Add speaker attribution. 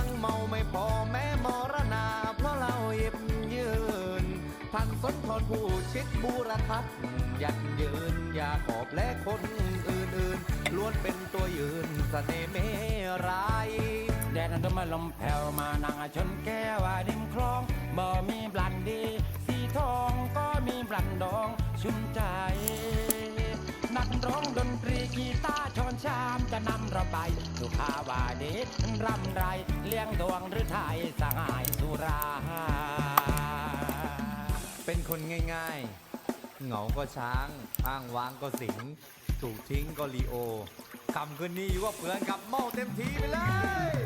Speaker 1: ังเมาไม่พอแม้มรณา เพราะเราหยิบยืนท่านสนทนผู้ชิดบูรทัศน์ยันยืนอย่าขอบและคนอื่นๆล้วนเป็นตัวยืนเสน่ห์เมราย
Speaker 2: แดดนั้นมาลมแผ่วมานั่งชนแก้วริมคลองบ่มีบลันดี สีทองก็มีบลันดองชุ่มใจ นักร้องดนตรีกีตาร์ชอนชามจะนำเราไปสุขาวาดชรำไรเลี้ยงดวงหรือไทยสหายสุรา
Speaker 1: เป็นคนง่ายๆ เหงาก็ช้าง อ้างว้างก็สิง ถูกทิ้งก็ลีโอคำคืนนี้ว่าเปลือนกับเมาเต็มทีไปเลย